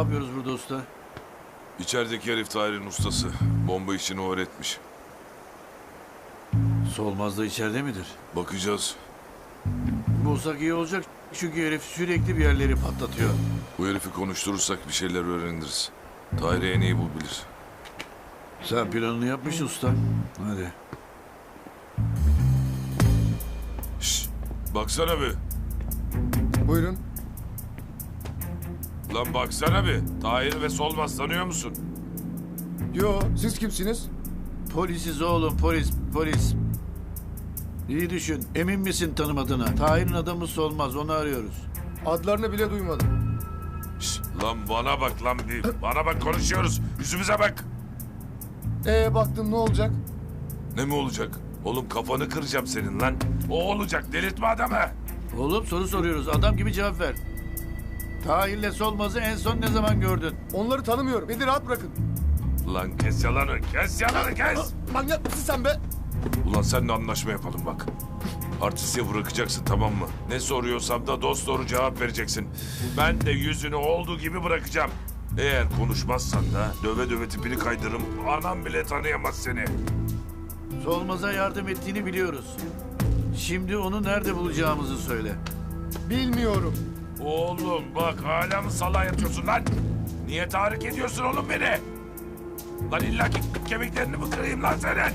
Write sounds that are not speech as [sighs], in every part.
yapıyoruz burada usta? İçerideki herif Tahir'in ustası. Bomba işini o öğretmiş. Solmaz da içeride midir? Bakacağız. Bulsak iyi olacak çünkü herif sürekli bir yerleri patlatıyor. Bu herifi konuşturursak bir şeyler öğreniriz. Tahir'i en iyi bu bilir. Sen planını yapmış usta. Hadi. Şşş baksana bir. Buyurun. Lan baksana bir. Tahir ve Solmaz tanıyor musun? Yo, siz kimsiniz? Polisiz oğlum polis polis. İyi düşün. Emin misin tanımadığına? Tahir'in adamı Solmaz onu arıyoruz. Adlarını bile duymadım. Şşş lan bana bak lan bir. Bana bak konuşuyoruz. Yüzümüze bak. Ee baktım ne olacak? Ne mi olacak? Oğlum kafanı kıracağım senin lan. O olacak delirtme adamı. Oğlum soru soruyoruz. Adam gibi cevap ver. Tahir'le Solmaz'ı en son ne zaman gördün? Onları tanımıyorum. Beni rahat bırakın. Lan kes yalanı kes yalanı kes. Manyak mısın sen be? Ulan seninle anlaşma yapalım bak. Artist'i bırakacaksın tamam mı? Ne soruyorsam da dost doğru cevap vereceksin. Ben de yüzünü olduğu gibi bırakacağım. Eğer konuşmazsan da döve döve tipini kaydırırım. Anam bile tanıyamaz seni. Solmaz'a yardım ettiğini biliyoruz. Şimdi onu nerede bulacağımızı söyle. Bilmiyorum. Oğlum bak hala mı salağa yatıyorsun lan? Niye tahrik ediyorsun oğlum beni? Lan illa ki kemiklerini mi kırayım lan senin?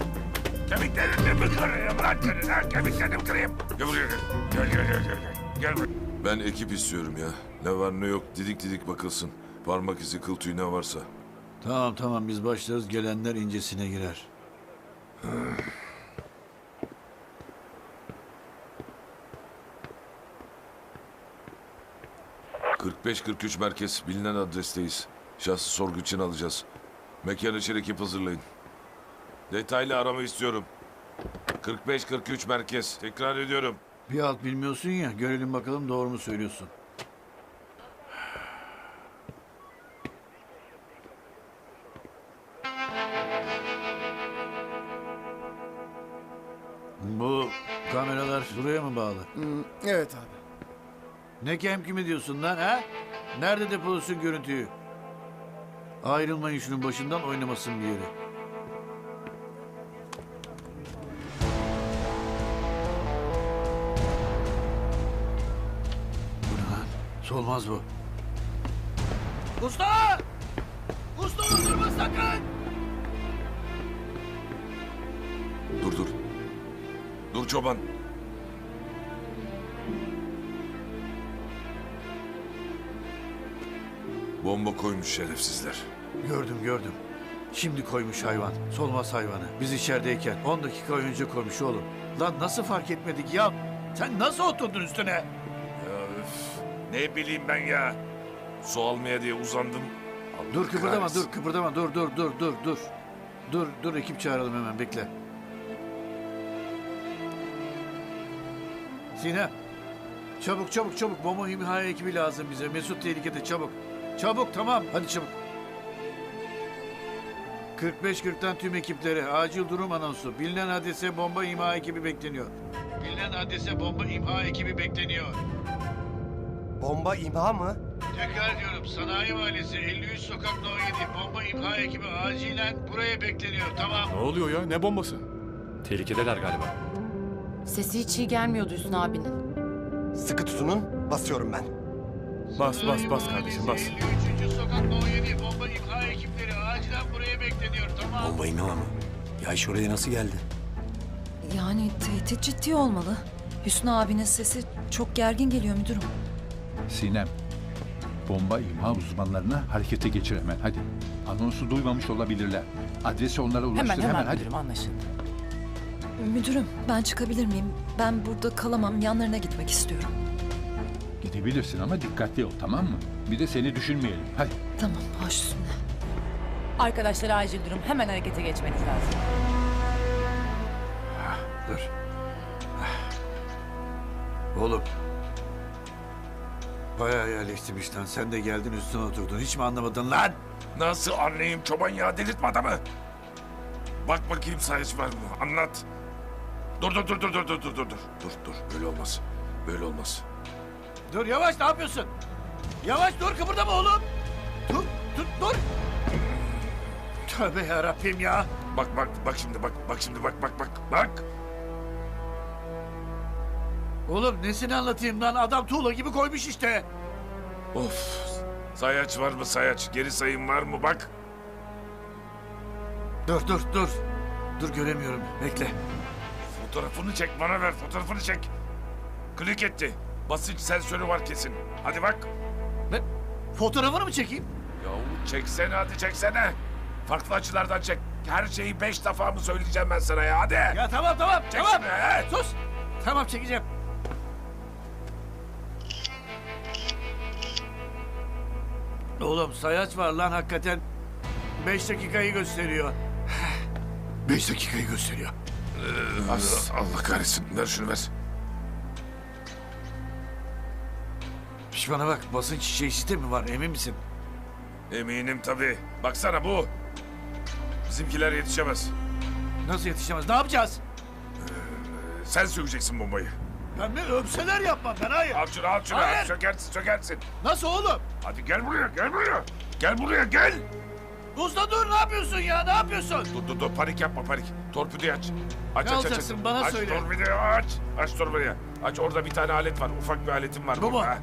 Kemiklerini mi kırayım lan senin ha? Kemiklerini mi kırayım? Gel buraya gel. Gel gel gel gel. Gel buraya. Ben ekip istiyorum ya. Ne var ne yok didik didik bakılsın. Parmak izi kıl tüyü ne varsa. Tamam tamam biz başlarız gelenler incesine girer. 45-43 merkez bilinen adresteyiz. Şahsı sorgu için alacağız. Mekan için ekip hazırlayın. Detaylı arama istiyorum. 45-43 merkez. Tekrar ediyorum. Bir alt bilmiyorsun ya görelim bakalım doğru mu söylüyorsun. Ne kem kimi diyorsun lan ha? Nerede depolusun görüntüyü? Ayrılmayın şunun başından oynamasın bir yere. Bu ne lan? Solmaz bu. Usta! Usta durma sakın! Dur dur. Dur çoban. Bomba koymuş şerefsizler. Gördüm gördüm. Şimdi koymuş hayvan. Solmaz hayvanı. Biz içerideyken 10 dakika önce koymuş oğlum. Lan nasıl fark etmedik ya? Sen nasıl oturdun üstüne? Ya üf, ne bileyim ben ya. Su almaya diye uzandım. Allah Dur kıpırdama kahretsin. dur kıpırdama dur dur dur dur dur. Dur dur ekip çağıralım hemen bekle. Sinem. Çabuk çabuk çabuk bomba imha ekibi lazım bize. Mesut tehlikede çabuk. Çabuk tamam hadi çabuk. 45-40'tan tüm ekiplere acil durum anonsu. Bilinen adrese bomba imha ekibi bekleniyor. Bilinen adrese bomba imha ekibi bekleniyor. Bomba imha mı? Tekrar diyorum Sanayi Mahallesi 53 Sokak No 7 bomba imha ekibi acilen buraya bekleniyor tamam. Ne oluyor ya? Ne bombası? Tehlikedeler galiba. Sesi hiç iyi gelmiyordu Hüsnü abinin. Sıkı tutunun, basıyorum ben. Bas bas bas kardeşim bas. 53. Sokak No 7 bomba imha ekipleri acilen buraya bekleniyor tamam. Bomba imha mı? Ya iş oraya nasıl geldi? Yani tehdit ciddi olmalı. Hüsnü abinin sesi çok gergin geliyor müdürüm. Sinem, bomba imha uzmanlarına harekete geçir hemen hadi. Anonsu duymamış olabilirler. Adresi onlara ulaştır Hemen hemen, hemen hadi. müdürüm anlaşıldı. Müdürüm ben çıkabilir miyim? Ben burada kalamam yanlarına gitmek istiyorum. Gidebilirsin ama dikkatli ol tamam mı? Bir de seni düşünmeyelim. Hadi. Tamam baş üstüne. Arkadaşlar acil durum hemen harekete geçmeniz lazım. Dur. Oğlum. Bayağı yerleştirmiş lan. Sen de geldin üstüne oturdun. Hiç mi anlamadın lan? Nasıl anlayayım çoban ya delirtme adamı. Bak bakayım sayısı var mı? Anlat. Dur dur dur dur dur dur dur dur dur dur dur böyle olmaz. Böyle olmaz. Dur yavaş ne yapıyorsun? Yavaş dur kıpırdama oğlum. Dur, dur, dur. Tövbe yarabbim ya. Bak bak bak şimdi bak bak şimdi bak bak bak bak. Oğlum nesini anlatayım lan? Adam tuğla gibi koymuş işte. Of. Sayaç var mı sayaç? Geri sayım var mı? Bak. Dur, dur, dur. Dur göremiyorum. Bekle. Fotoğrafını çek bana ver. Fotoğrafını çek. Klik etti. Basınç sensörü var kesin. Hadi bak. Ben fotoğrafını mı çekeyim? Yahu çeksene hadi çeksene. Farklı açılardan çek. Her şeyi beş defa mı söyleyeceğim ben sana ya hadi. Ya tamam tamam Çek tamam. şunu, he. Sus. Tamam çekeceğim. Oğlum sayaç var lan hakikaten. Beş dakikayı gösteriyor. [sighs] Beş dakikayı gösteriyor. Allah, Allah kahretsin. Ver şunu ver. Bana bak basınç çeşidi mi var emin misin? Eminim tabii. Baksana bu. Bizimkiler yetişemez. Nasıl yetişemez? Ne yapacağız? Sen sökeceksin bombayı. Ben ne öpseler yapmam ben hayır. Al şunu al şunu. Hayır. Sökersin sökersin. Nasıl oğlum? Hadi gel buraya gel buraya. Gel buraya gel. Usta dur ne yapıyorsun ya ne yapıyorsun? Dur dur dur panik yapma panik. Torpidoyu aç. Aç Ne aç aç. alacaksın? aç. Bana aç söyle. torpidoyu aç. Aç torpidoyu. Aç orada bir tane alet var. Ufak bir aletim var. Bu mu? burada, ha.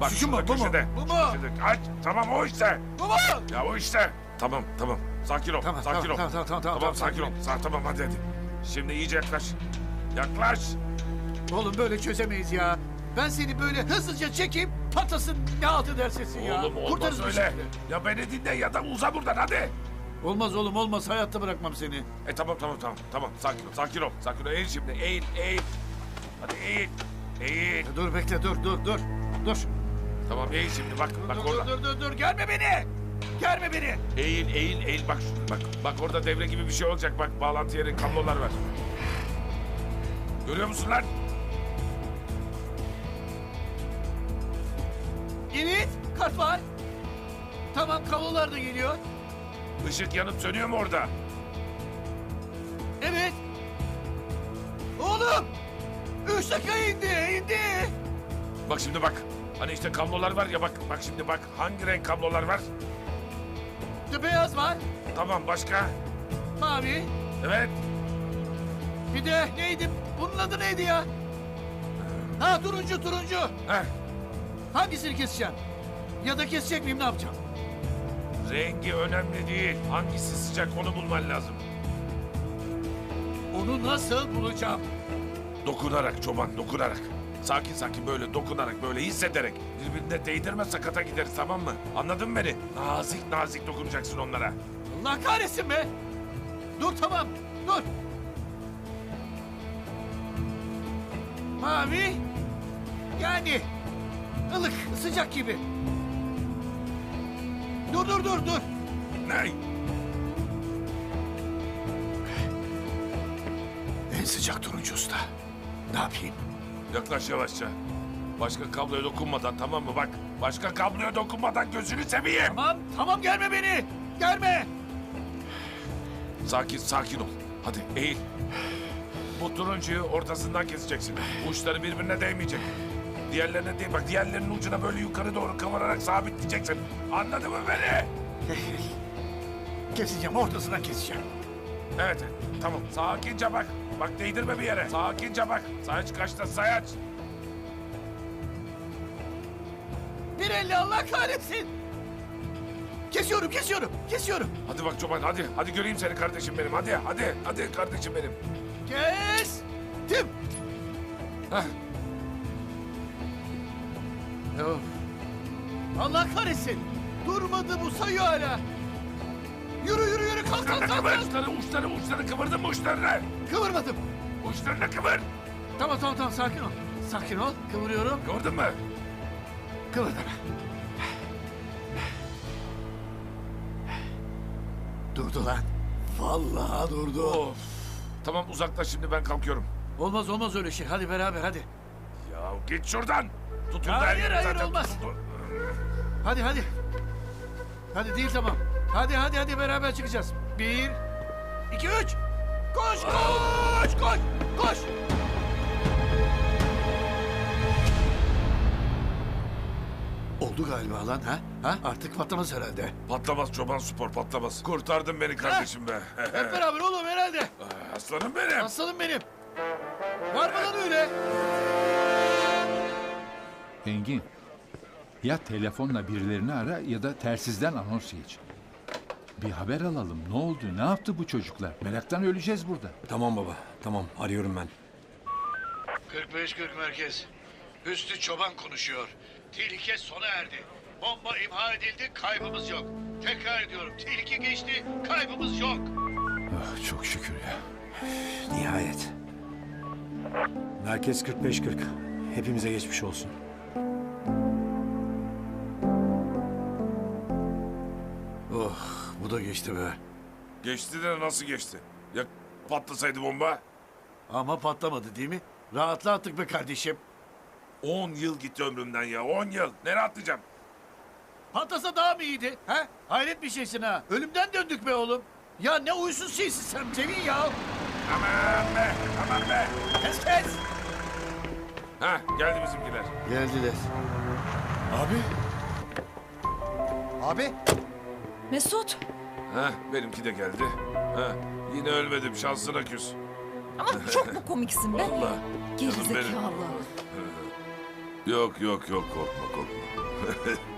Bak Şu şurada mu, bu mu? köşede. Bu mu? Köşede. Aç. Tamam o işte. Baba! Ya o işte. Tamam tamam. Sakin ol. Tamam, sakin tamam, ol. tamam, tamam, tamam, tamam, sakin ol. Sa tamam hadi hadi. Şimdi iyice yaklaş. Yaklaş. Oğlum böyle çözemeyiz ya. Ben seni böyle hızlıca çekeyim patlasın ne altı dersesin ya. Oğlum olmaz Kurtarırız öyle. şekilde. Ya beni dinle ya da uza buradan hadi. Olmaz oğlum olmaz hayatta bırakmam seni. E tamam tamam tamam tamam sakin ol sakin ol sakin ol eğil şimdi eğil eğil. Hadi eğil. Eğil. Dur bekle dur dur dur. Dur. Tamam eğil şimdi bak bak dur, orada. dur dur dur gelme beni. Gelme beni. Eğil eğil eğil bak şu- bak bak orada devre gibi bir şey olacak bak bağlantı yeri kablolar var. Görüyor musun lan? Evet kart var. Tamam kablolar da geliyor. Işık yanıp sönüyor mu orada? Evet. Oğlum. Üç dakika indi indi. Bak şimdi bak. Hani işte kablolar var ya bak bak şimdi bak hangi renk kablolar var? Bir Beyaz var. Tamam başka? Mavi. Evet. Bir de neydi? Bunun adı neydi ya? Ha turuncu turuncu. Heh. Hangisini keseceğim? Ya da kesecek miyim ne yapacağım? Rengi önemli değil. Hangisi sıcak onu bulman lazım. Onu nasıl bulacağım? Dokunarak çoban dokunarak. Sakin sakin böyle dokunarak böyle hissederek. Birbirine değdirme sakata gideriz tamam mı? Anladın mı beni? Nazik nazik dokunacaksın onlara. Allah kahretsin be. Dur tamam dur. Mavi. Yani ılık sıcak gibi. Dur dur dur dur. Ne? En sıcak turuncu usta. Ne yapayım? Yaklaş yavaşça. Başka kabloya dokunmadan tamam mı? Bak başka kabloya dokunmadan gözünü seveyim. Tamam tamam gelme beni. Gelme. Sakin sakin ol. Hadi eğil. Bu turuncuyu ortasından keseceksin. Uçları birbirine değmeyecek. Diğerlerine değil bak diğerlerinin ucuna böyle yukarı doğru kıvırarak sabitleyeceksin. Anladın mı beni? [laughs] Keseceğim ortasından keseceğim. Evet tamam sakince bak. Bak değdirme bir yere. Sakince bak. Sayaç kaçta sayaç. Bir elli Allah kahretsin. Kesiyorum kesiyorum kesiyorum. Hadi bak çoban hadi. Hadi göreyim seni kardeşim benim. Hadi hadi hadi kardeşim benim. Kestim. Heh. Of. Allah kahretsin. Durmadı bu sayıyor hala. Yürü yürü yürü kalk kalk kalk. Kıvır kalk. uçları uçları uçları kıvırdın mı uçlarını? Kıvırmadım. Uçlarını kıvır. Tamam tamam tamam sakin ol. Sakin ol. Kıvırıyorum. Gördün mü? Kıvırdım. Durdu lan. Vallahi durdu. Of. Tamam uzaklaş şimdi ben kalkıyorum. Olmaz olmaz öyle şey. Hadi beraber hadi. Ya git şuradan. Tutuldu Hayır, hayır, olmaz. Hadi hadi. Hadi değil tamam. Hadi hadi hadi beraber çıkacağız. Bir, iki, üç. Koş koş koş koş. Oldu galiba lan ha? ha? Artık patlamaz herhalde. Patlamaz çoban spor patlamaz. Kurtardın beni kardeşim be. [laughs] Hep beraber oğlum herhalde. Aslanım benim. Aslanım benim. Var mı lan öyle? Engin. Ya telefonla birilerini ara ya da telsizden anons geç. Bir haber alalım. Ne oldu? Ne yaptı bu çocuklar? Meraktan öleceğiz burada. Tamam baba. Tamam arıyorum ben. 45-40 merkez. Hüsnü Çoban konuşuyor. Tehlike sona erdi. Bomba imha edildi, kaybımız yok. Tekrar ediyorum, tehlike geçti, kaybımız yok. Ah, çok şükür ya. Nihayet. Merkez 45-40. Hepimize geçmiş olsun. Bu da geçti be. Geçti de nasıl geçti? Ya patlasaydı bomba? Ama patlamadı değil mi? Rahatla attık be kardeşim. 10 yıl gitti ömrümden ya 10 yıl. Nereye atlayacağım? Patlasa daha mı iyiydi? He? Hayret bir şeysin ha. Ölümden döndük be oğlum. Ya ne uysuz şeysin sen Cemil ya. Aman be aman be. Kes kes. Ha geldi bizimkiler. Geldiler. Abi. Abi Mesut. Ha benimki de geldi. Ha yine ölmedim şansına küs. Ama çok mu komiksin be? Vallahi. Geri Canım benim. zekalı. Yok yok yok korkma korkma. [laughs]